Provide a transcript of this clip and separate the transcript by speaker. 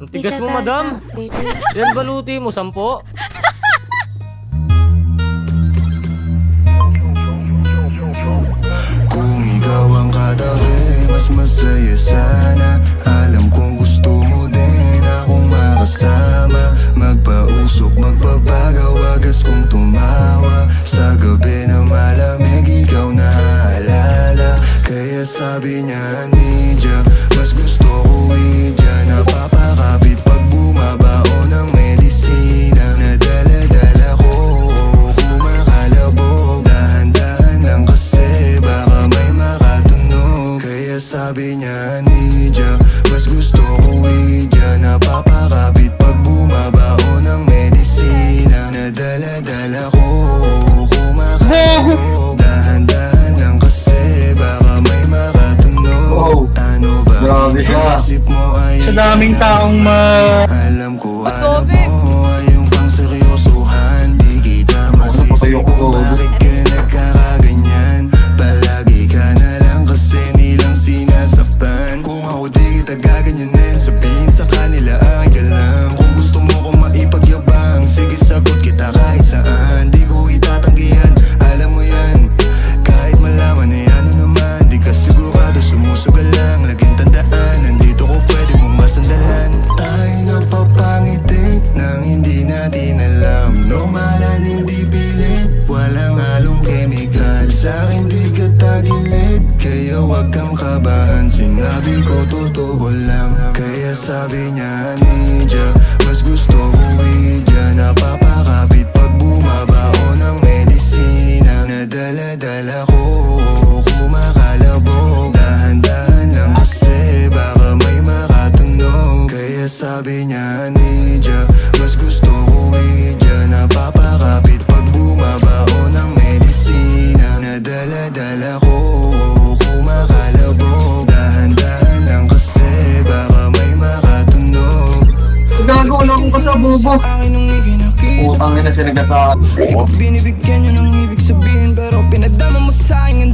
Speaker 1: Ang tigas mo, madam. Yan baluti mo, sampo.
Speaker 2: Kung ikaw ang katabi, mas masaya sana. Alam kong gusto mo din akong makasama. Magpausok, magpapagaw, wagas kong tumawa. Sa gabi na malamig, ikaw na aalala Kaya sabi niya, Nidya, Nidya, mas gusto ko idya Napapakapit pag bumabao ng medisina. Nadala-dala ko, kumakalabog Dahan-dahan lang kasi baka may makatunog
Speaker 3: Wow.
Speaker 2: Ano ba
Speaker 3: Grabe siya.
Speaker 2: isip mo? Ay
Speaker 3: Sa daming taong ma...
Speaker 2: alam ko alam mo ay yung pang seryosohan. Di kita masisi
Speaker 3: Napatayo ko,
Speaker 2: kung
Speaker 3: Gogo.
Speaker 2: bakit ka tagilid Kaya wag kang kabahan. Sinabi ko totoo lang. Kaya sabi niya, Nidya Mas gusto ko idya Napapakapit pag bumabao ng medisina. Nadala-dala ko Kumakalabog Dahan-dahan lang kasi Baka may makatunog. Kaya sabi niya, Nidya
Speaker 3: Gago na akong kasabubo.
Speaker 4: Akin ang ikinakita
Speaker 3: Putang ina sinagasaan.
Speaker 4: Binibigyan nyo ng ibig sabihin Pero pinadama mo sa akin